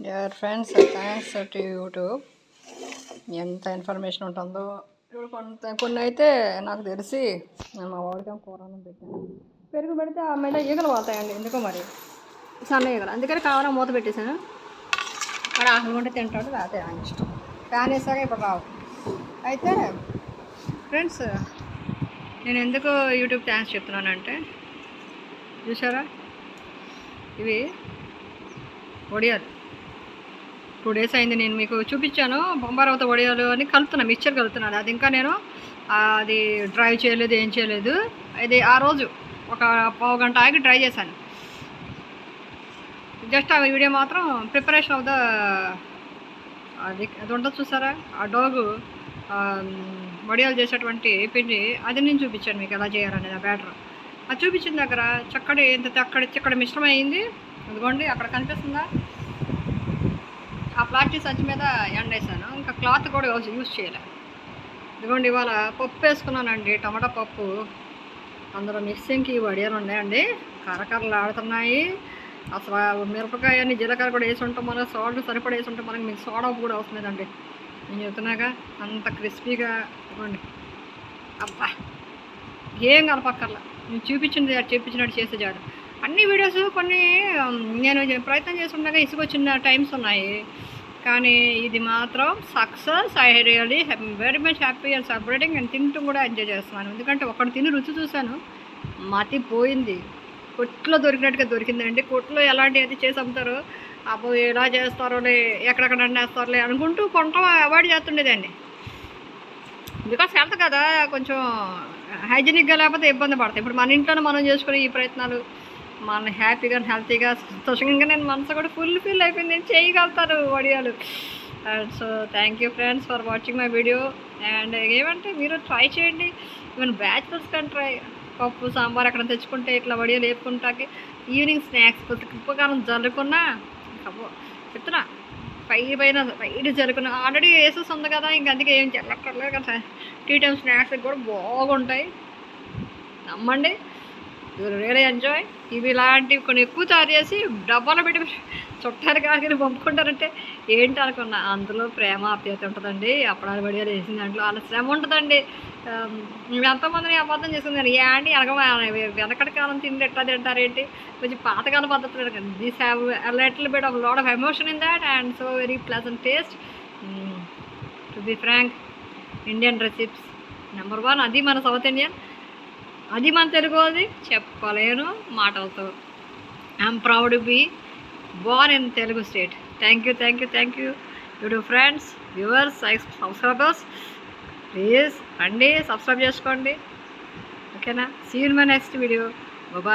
Dear friends thanks to YouTube ఎంత information ఉంటుందో. ఇప్పుడు కొంత కొన్ని అయితే నాకు తెలిసి నేను మా వాడికి కూరను పెట్టాను. పెరుగు పెడితే ఆ మీద ఈగలు పోతాయండి ఎందుకో మరి? సన్న ఈగలు. అందుకని కావాలని మూత పెట్టేశాను. వాడు ఆకలి ఉంటే తింటాడు లేకపోతే ఆయన ఇష్టం. ఫ్యాన్ వేసాక ఇప్పుడు రావు. అయితే ఫ్రెండ్స్ నేను ఎందుకు యూట్యూబ్ థ్యాంక్స్ చెప్తున్నానంటే చూసారా ఇవి ఒడియాలు. టూ డేస్ అయింది నేను మీకు చూపించాను. బొంబారవత వడియాలు అని కలుపుతున్నా మిక్చర్ కలుపుతున్నాను. అది ఇంకా నేను అది డ్రై చేయలేదు ఏం చేయలేదు. అది ఆ రోజు ఒక పావు గంట ఆగి డ్రై చేశాను. జస్ట్ ఆ వీడియో మాత్రం ప్రిపరేషన్ ఆఫ్ ద అది అది ఉండదు చూసారా? ఆ డోగు వడియాలు చేసేటువంటి పిండి అది నేను చూపించాను మీకు ఎలా చేయాలనేది ఆ బ్యాటర్. అది చూపించిన దగ్గర చక్కటి ఎంత అక్కడ చిక్కడి మిశ్రమైంది అయింది. అదిగోండి అక్కడ కనిపిస్తుందా? ఆ ప్లాస్టిక్ సంచి మీద ఎండేసాను. ఇంకా క్లాత్ కూడా యూజ్ చేయలే. ఇదిగోండి ఇవాళ పప్పు వేసుకున్నానండి. టమాటా పప్పు. అందులో మిక్సింగ్కి వడియాలు ఉన్నాయండి. కరకరలు ఆడుతున్నాయి. అసలు మిరపకాయ మిరపకాయని జీలకర్ర కూడా వేసి ఉంటాం మనకు సాల్ట్ సరిపడా వేసి ఉంటాం. మనకి మీకు సోడా కూడా అవసరం లేదండి. నేను చెప్తున్నాగా అంత క్రిస్పీగా ఇవ్వండి అబ్బా! ఏం కలపక్కర్లా నేను చూపించింది చూపించినట్టు చేసే జాడు అన్ని వీడియోస్ కొన్ని నేను ప్రయత్నం చేస్తుండగా ఇసుకొచ్చిన టైమ్స్ ఉన్నాయి. కానీ ఇది మాత్రం success. I really very much happy and celebrating and తింటూ కూడా ఎంజాయ్ చేస్తున్నాను. ఎందుకంటే ఒకటి తిని రుచి చూశాను మతి పోయింది. కొట్లో దొరికినట్టుగా దొరికిందండి. కొట్లో ఎలాంటి అయితే చేసి అమ్ముతారో? అబ్బో ఎలా చేస్తారోలే ఎక్కడెక్కడ వండేస్తారోలే అనుకుంటూ కొంట అవాయిడ్ చేస్తుండేదండి బికాస్ హెల్త్ కదా కొంచెం హైజీనిక్గా లేకపోతే ఇబ్బంది పడతాయి. ఇప్పుడు మన ఇంట్లోనే మనం చేసుకునే ఈ ప్రయత్నాలు మన హ్యాపీగా హెల్తీగా సంతోషంగా నేను మనసు కూడా ఫుల్ ఫీల్ అయిపోయింది. నేను చేయగలుగుతాను వడియాలు and so thank you friends for watching my video and ఏమంటే మీరు ట్రై చేయండి. ఈవెన్ బ్యాచులర్స్ కానీ ట్రై పప్పు సాంబార్ అక్కడ తెచ్చుకుంటే ఇట్లా వడియాలు వేపుకుంటాకి. ఈవినింగ్ స్నాక్స్ ఉప్పకారం జల్లుకున్నా అబ్బో, చెప్తున్నా. పై పైన పైన జరుకున్న ఆల్రెడీ వేసేసి ఉంది కదా ఇంక అందుకే ఏం చెల్లక్కర్లేదు కదా. టీ టైమ్ స్నాక్స్ కూడా బాగుంటాయి. నమ్మండి. యూ రియలీ ఎంజాయ్ ఇవి ఇలాంటివి కొన్ని ఎక్కువ తయారు చేసి డబ్బాలో పెట్టి చుట్టారు కాకని పంపుకుంటారంటే ఏంటి అనుకున్నా. అందులో ప్రేమ ఆప్యాయత ఉంటుందండి. అప్పడాలు పడిగా వేసిన దాంట్లో వాళ్ళ శ్రమ ఉంటుందండి. ఎంతమందిని ఎంతోమందిని అబద్ధం చేసుకుంది ఏంటి అనగా వెనకటి కాలం తిండి ఎట్లా తింటారేంటి కొంచెం పాతకాల పద్ధతులు this have little bit of lot of emotion in that and so very pleasant taste to be frank Indian recipes number one అది మన సౌత్ ఇండియన్. అది మన తెలుగు అది. చెప్పలేను మాటలతో. I'm proud be born in Telugu state thank you thank you thank you YouTube friends viewers subscribers please రండి subscribe చేసుకోండి. ఓకేనా సీన్ మై నెక్స్ట్ వీడియో